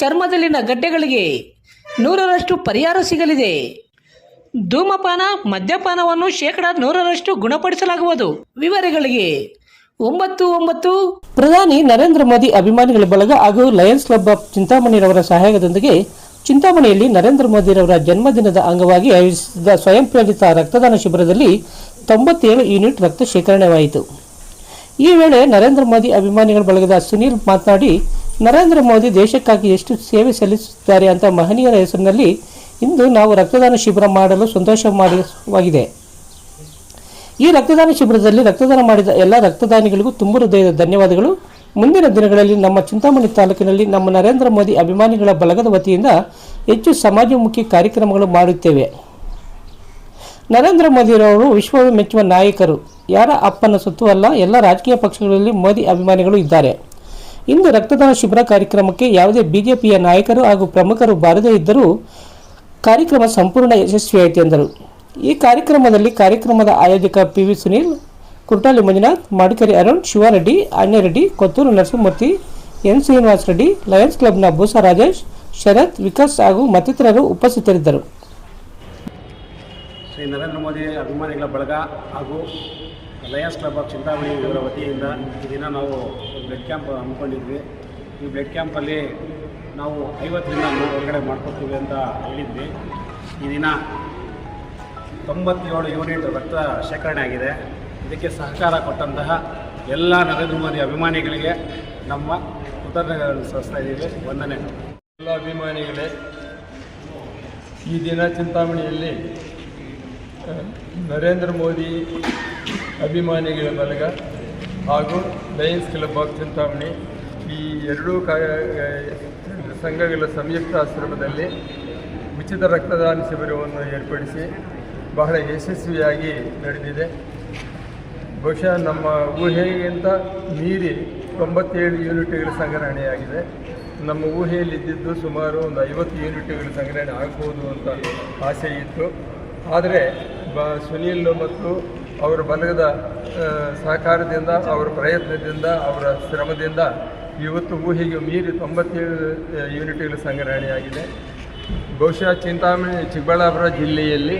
ಚರ್ಮದಲ್ಲಿನ ಗಡ್ಡೆಗಳಿಗೆ ನೂರರಷ್ಟು ಪರಿಹಾರ ಸಿಗಲಿದೆ. ಧೂಮಪಾನ, ಮದ್ಯಪಾನವನ್ನು ಶೇಕಡ ನೂರರಷ್ಟು ಗುಣಪಡಿಸಲಾಗುವುದು. ವಿವರಗಳಿಗೆ ಒಂಬತ್ತು ಒಂಬತ್ತು. ಪ್ರಧಾನಿ ನರೇಂದ್ರ ಮೋದಿ ಅಭಿಮಾನಿಗಳ ಬಳಗ ಹಾಗೂ ಲಯನ್ಸ್ ಕ್ಲಬ್ ಆಫ್ ಚಿಂತಾಮಣಿರವರ ಸಹಾಯದೊಂದಿಗೆ ಚಿಂತಾಮಣಿಯಲ್ಲಿ ನರೇಂದ್ರ ಮೋದಿರವರ ಜನ್ಮದಿನದ ಅಂಗವಾಗಿ ಆಯೋಜಿಸಿದ ಸ್ವಯಂ ಪ್ರೇರಿತ ರಕ್ತದಾನ ಶಿಬಿರದಲ್ಲಿ ತೊಂಬತ್ತೇಳು ಯೂನಿಟ್ ರಕ್ತ ಶೇಖರಣೆವಾಯಿತು ಈ ವೇಳೆ ನರೇಂದ್ರ ಮೋದಿ ಅಭಿಮಾನಿಗಳ ಬಳಗದ ಸುನೀಲ್ ಮಾತನಾಡಿ ನರೇಂದ್ರ ಮೋದಿ ದೇಶಕ್ಕಾಗಿ ಎಷ್ಟು ಸೇವೆ ಸಲ್ಲಿಸುತ್ತಾರೆ ಅಂತ ಮಹನೀಯರ ಹೆಸರಿನಲ್ಲಿ ಇಂದು ನಾವು ರಕ್ತದಾನ ಶಿಬಿರ ಮಾಡಲು ಸಂತೋಷ ಸಂತೋಷವಾಗಿದೆ. ಈ ರಕ್ತದಾನ ಶಿಬಿರದಲ್ಲಿ ರಕ್ತದಾನ ಮಾಡಿದ ಎಲ್ಲ ರಕ್ತದಾನಿಗಳಿಗೂ ತುಂಬ ಹೃದಯದ ಧನ್ಯವಾದಗಳು. ಮುಂದಿನ ದಿನಗಳಲ್ಲಿ ನಮ್ಮ ಚಿಂತಾಮಣಿ ತಾಲೂಕಿನಲ್ಲಿ ನಮ್ಮ ನರೇಂದ್ರ ಮೋದಿ ಅಭಿಮಾನಿಗಳ ಬಲಗದ ವತಿಯಿಂದ ಹೆಚ್ಚು ಸಮಾಜಮುಖಿ ಕಾರ್ಯಕ್ರಮಗಳು ಮಾಡುತ್ತೇವೆ. ನರೇಂದ್ರ ಮೋದಿರವರು ವಿಶ್ವವೇ ಮೆಚ್ಚುವ ನಾಯಕರು. ಯಾರ ಅಪ್ಪನ ಸುತ್ತುವಲ್ಲ ಎಲ್ಲ ರಾಜಕೀಯ ಪಕ್ಷಗಳಲ್ಲಿ ಮೋದಿ ಅಭಿಮಾನಿಗಳು ಇದ್ದಾರೆ. ಇಂದು ರಕ್ತದಾನ ಶಿಬಿರ ಕಾರ್ಯಕ್ರಮಕ್ಕೆ ಯಾವುದೇ ಬಿಜೆಪಿಯ ನಾಯಕರು ಹಾಗೂ ಪ್ರಮುಖರು ಬಾರದೇ ಇದ್ದರೂ ಕಾರ್ಯಕ್ರಮ ಸಂಪೂರ್ಣ ಯಶಸ್ವಿಯಾಯಿತು ಎಂದರು. ಈ ಕಾರ್ಯಕ್ರಮದಲ್ಲಿ ಕಾರ್ಯಕ್ರಮದ ಆಯೋಜಕ P V Sunil Kurtali Manjunath, Madikeri Arun, Shivareddy Annareddy Kothur Narasimhamurthy, N Srinivasa Reddy, Lions ಕ್ಲಬ್ನ ಭೂಸಾ ರಾಜೇಶ್, ಶರತ್, ವಿಕಾಸ್ ಹಾಗೂ ಮತ್ತಿತರರು ಉಪಸ್ಥಿತರಿದ್ದರು. ಶ್ರೀ ನರೇಂದ್ರ ಮೋದಿ ಅಭಿಮಾನಿಗಳ ಬಳಗ ಹಾಗೂ ಲಯನ್ಸ್ ಕ್ಲಬ್ ಆಫ್ ಚಿಂತಾಮಣಿ ಇವರ ವತಿಯಿಂದ ಈ ದಿನ ನಾವು ಬ್ಲಡ್ ಕ್ಯಾಂಪ್ ಹಮ್ಮಿಕೊಂಡಿದ್ವಿ. ಈ ಬ್ಲಡ್ ಕ್ಯಾಂಪಲ್ಲಿ ನಾವು ಐವತ್ತರಿಂದ ನೂರು ಹೊರಗಡೆ ಮಾಡ್ಕೊತೀವಿ ಅಂತ ಹೇಳಿದ್ವಿ. ಈ ದಿನ ತೊಂಬತ್ತೇಳು ಯೂನಿಟ್ ರಕ್ತ ಶೇಖರಣೆ ಆಗಿದೆ. ಇದಕ್ಕೆ ಸಹಕಾರ ಕೊಟ್ಟಂತಹ ಎಲ್ಲ ನರೇಂದ್ರ ಮೋದಿ ಅಭಿಮಾನಿಗಳಿಗೆ ನಮ್ಮ ಕೃತಜ್ಞತೆಗಳನ್ನು ಸಲ್ಲಿಸ್ತಾ ಇದ್ದೀವಿ. ವಂದನೆ. ಎಲ್ಲ ಅಭಿಮಾನಿಗಳೇ, ಈ ದಿನ ಚಿಂತಾಮಣಿಯಲ್ಲಿ ನರೇಂದ್ರ ಮೋದಿ ಅಭಿಮಾನಿಗಳ ಬಳಗ ಹಾಗೂ ಲಯನ್ಸ್ ಕ್ಲಬ್ ಆಫ್ ಚಿಂತಾಮಣಿ ಈ ಎರಡೂ ಸಂಘಗಳ ಸಂಯುಕ್ತ ಆಶ್ರಮದಲ್ಲಿ ಉಚಿತ ರಕ್ತದಾನ ಶಿಬಿರವನ್ನು ಏರ್ಪಡಿಸಿ ಬಹಳ ಯಶಸ್ವಿಯಾಗಿ ನಡೆದಿದೆ. ಬಹುಶಃ ನಮ್ಮ ಊಹೆಗಿಂತ ಮೀರಿ ತೊಂಬತ್ತೇಳು ಯೂನಿಟ್ಗಳ ಸಂಗ್ರಹಣೆಯಾಗಿದೆ. ನಮ್ಮ ಊಹೆಯಲ್ಲಿದ್ದಿದ್ದು ಸುಮಾರು ಒಂದು ಐವತ್ತು ಯೂನಿಟ್ಗಳ ಸಂಗ್ರಹಣೆ ಆಗ್ಬೋದು ಅಂತ ಆಸೆ ಇತ್ತು. ಆದರೆ ಬ, ಸುನೀಲ್ ಮತ್ತು ಅವರ ಬಲಗದ ಸಹಕಾರದಿಂದ, ಅವರ ಪ್ರಯತ್ನದಿಂದ, ಅವರ ಶ್ರಮದಿಂದ ಇವತ್ತು ಊಹೆಗೆ ಮೀರಿ ತೊಂಬತ್ತೇಳು ಯೂನಿಟ್ಗಳ ಸಂಗ್ರಹಣೆಯಾಗಿದೆ. ಬಹುಶಃ ಚಿಂತಾಮಣಿ, ಚಿಕ್ಕಬಳ್ಳಾಪುರ ಜಿಲ್ಲೆಯಲ್ಲಿ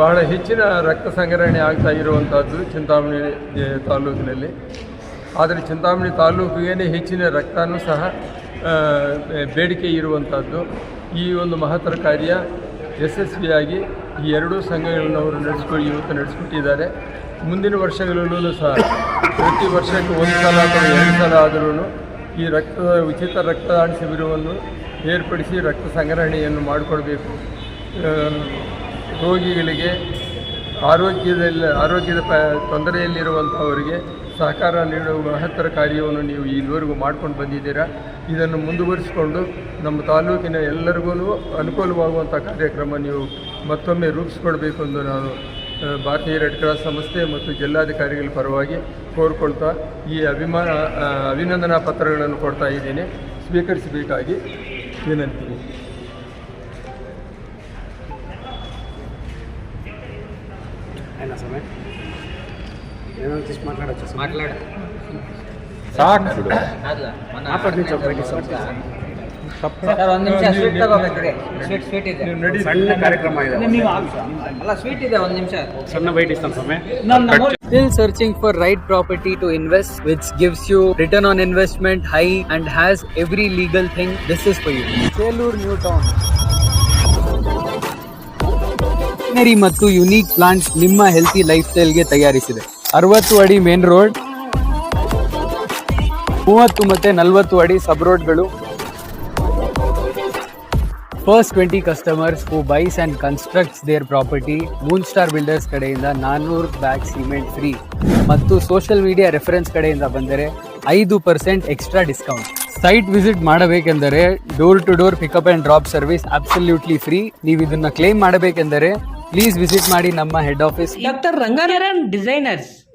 ಬಹಳ ಹೆಚ್ಚಿನ ರಕ್ತ ಸಂಗ್ರಹಣೆ ಆಗ್ತಾ ಇರುವಂಥದ್ದು ಚಿಂತಾಮಣಿ ತಾಲೂಕಿನಲ್ಲಿ. ಆದರೆ ಚಿಂತಾಮಣಿ ತಾಲೂಕಿಗೆ ಹೆಚ್ಚಿನ ರಕ್ತನೂ ಸಹ ಬೇಡಿಕೆ ಇರುವಂಥದ್ದು ಈ ಒಂದು ಮಹತ್ತರ ಕಾರ್ಯ ಯಶಸ್ವಿಯಾಗಿ ಈ ಎರಡೂ ಸಂಘಗಳನ್ನು ಅವರು ನಡೆಸ್ಕೊಂಡು ಇವತ್ತು ನಡೆಸ್ಕೊಟ್ಟಿದ್ದಾರೆ. ಮುಂದಿನ ವರ್ಷಗಳಲ್ಲೂ ಸಹ ಪ್ರತಿ ವರ್ಷಕ್ಕೆ ಒಂದು ಸಲ ಅಥವಾ ಎರಡು ಸಲ ಆದರೂ ಈ ರಕ್ತದ ಉಚಿತ ರಕ್ತದಾನ ಶಿಬಿರವನ್ನು ಏರ್ಪಡಿಸಿ ರಕ್ತ ಸಂಗ್ರಹಣೆಯನ್ನು ಮಾಡಿಕೊಡ್ಬೇಕು. ರೋಗಿಗಳಿಗೆ ಆರೋಗ್ಯದಲ್ಲಿ, ಆರೋಗ್ಯದ ಪ, ತೊಂದರೆಯಲ್ಲಿರುವಂಥವರಿಗೆ ಸಹಕಾರ ನೀಡುವ ಮಹತ್ತರ ಕಾರ್ಯವನ್ನು ನೀವು ಇಲ್ಲಿವರೆಗೂ ಮಾಡ್ಕೊಂಡು ಬಂದಿದ್ದೀರಾ? ಇದನ್ನು ಮುಂದುವರಿಸಿಕೊಂಡು ನಮ್ಮ ತಾಲೂಕಿನ ಎಲ್ಲರಿಗೂ ಅನುಕೂಲವಾಗುವಂಥ ಕಾರ್ಯಕ್ರಮ ನೀವು ಮತ್ತೊಮ್ಮೆ ರೂಪಿಸಿಕೊಳ್ಬೇಕು ಎಂದು ನಾನು ಭಾರತೀಯ ರೆಡ್ ಕ್ರಾಸ್ ಸಂಸ್ಥೆ ಮತ್ತು ಜಿಲ್ಲಾಧಿಕಾರಿಗಳ ಪರವಾಗಿ ಕೋರ್ಕೊಳ್ತಾ ಈ ಅಭಿಮಾನ ಅಭಿನಂದನಾ ಪತ್ರಗಳನ್ನು ಕೊಡ್ತಾ ಇದ್ದೀನಿ. ಸ್ವೀಕರಿಸಬೇಕಾಗಿ ವಿನಂತಿ ಸಮಯ still searching for right property to invest which gives you return on investment high and has every legal thing this is for you Selur new town ಮತ್ತು ಯುನೀಕ್ ಪ್ಲಾಂಟ್ಸ್ ನಿಮ್ಮ ಹೆಲ್ತಿ ಲೈಫ್ ಸ್ಟೈಲ್ಗೆ ತಯಾರಿಸಿದೆ. ಅರವತ್ತು ಅಡಿ ಮೇನ್ ರೋಡ್ ಮೂವತ್ತು ಮತ್ತೆ ನಲವತ್ತು ಅಡಿ ಸಬ್ ರೋಡ್ಗಳು first twenty customers who buys and constructs their property moon star builders ಕಡೆಯಿಂದ ನಾನ್ನೂರು ಬ್ಯಾಗ್ ಸಿಮೆಂಟ್ ಫ್ರೀ ಮತ್ತು ಸೋಷಿಯಲ್ ಮೀಡಿಯಾ ರೆಫರೆನ್ಸ್ ಕಡೆಯಿಂದ ಬಂದರೆ ಐದು percent extra discount site visit ಮಾಡಬೇಕೆಂದರೆ door to door pickup and drop service absolutely free ನೀವು ಇದನ್ನು claim ಮಾಡಬೇಕೆಂದರೆ ಪ್ಲೀಸ್ ವಿಸಿಟ್ ಮಾಡಿ ನಮ್ಮ head office doctor Ranganarayan designers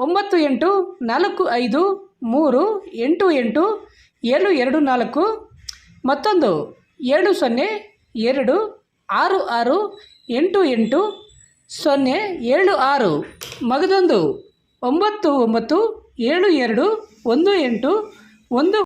ಒಂಬತ್ತು ಎಂಟು ನಾಲ್ಕು ಐದು ಮೂರು ಎಂಟು ಎಂಟು ಏಳು ಎರಡು ನಾಲ್ಕು. ಮತ್ತೊಂದು ಏಳು ಸೊನ್ನೆ ಎರಡು ಆರು ಆರು ಎಂಟು ಎಂಟು ಸೊನ್ನೆ ಏಳು ಆರು. ಮಗದೊಂದು ಒಂಬತ್ತು ಒಂಬತ್ತು ಏಳು ಎರಡು ಒಂದು ಎಂಟು ಒಂದು